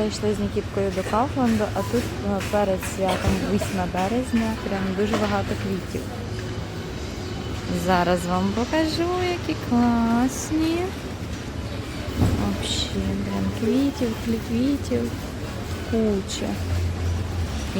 зайшли з Нікіткою до Кауфланду, а тут е, перед святом 8 березня прям дуже багато квітів. Зараз вам покажу, які класні. Взагалі, прям квітів, квітів, куча.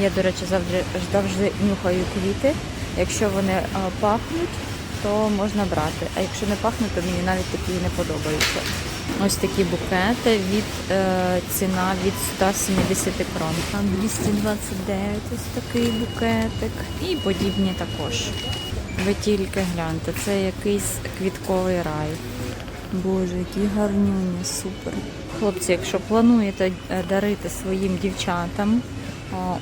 Я, до речі, завжди, завжди нюхаю квіти. Якщо вони е, пахнуть, то можна брати. А якщо не пахнуть, то мені навіть такі не подобаються. Ось такі букети від е, ціна від 170 крон. Там 229 ось такий букетик. І подібні також. Ви тільки гляньте, це якийсь квітковий рай. Боже, які гарнюні, супер. Хлопці, якщо плануєте е, дарити своїм дівчатам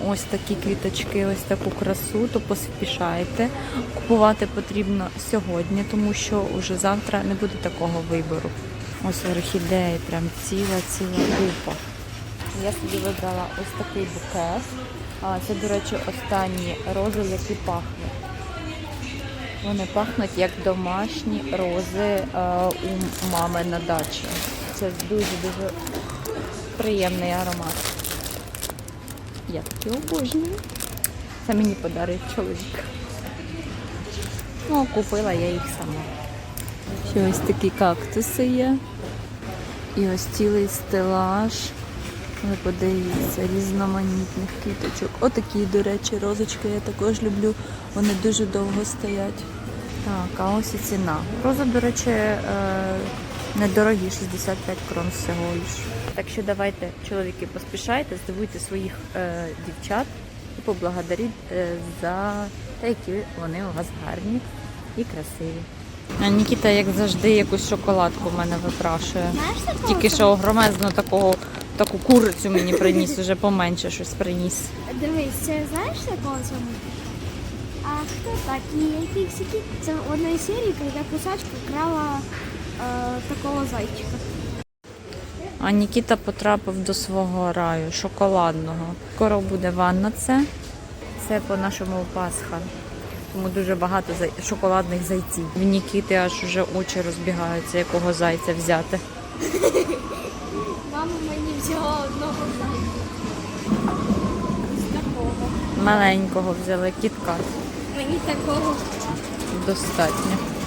ось такі квіточки, ось таку красу, то поспішайте. Купувати потрібно сьогодні, тому що вже завтра не буде такого вибору. Ось орхідеї, прям ціла, ціла купа. Я собі вибрала ось такий букет. Це, до речі, останні рози, які пахнуть. Вони пахнуть як домашні рози е, у мами на дачі. Це дуже-дуже приємний аромат. Я такі обожнюю. Це мені подарив чоловік. Ну, купила я їх сама. Ще ось такі кактуси є. І ось цілий стелаж. Ви подивіться, різноманітних квіточок. Отакі, до речі, розочки я також люблю. Вони дуже довго стоять. Так, а ось і ціна. Роза, до речі, е, недорогі, 65 крон всього лиш. Так що давайте, чоловіки, поспішайте, здивуйте своїх е, дівчат і поблагодаріть е, за те, які вони у вас гарні і красиві. А Нікіта, як завжди, якусь шоколадку в мене випрашує. Тільки що огромезну такого, таку курицю мені приніс, уже поменше щось приніс. Дивись, це знаєш такого цьому? А хто такі фіксики? Це в одній серії, коли кусачка крала е, такого зайчика. А Нікіта потрапив до свого раю шоколадного. Скоро буде ванна це. Це по-нашому Пасха. Тому дуже багато шоколадних зайців. В Нікіти аж уже очі розбігаються, якого зайця взяти. Мама мені взяла одного зайця. Такого. Маленького взяли кітка. Мені такого. Достатньо.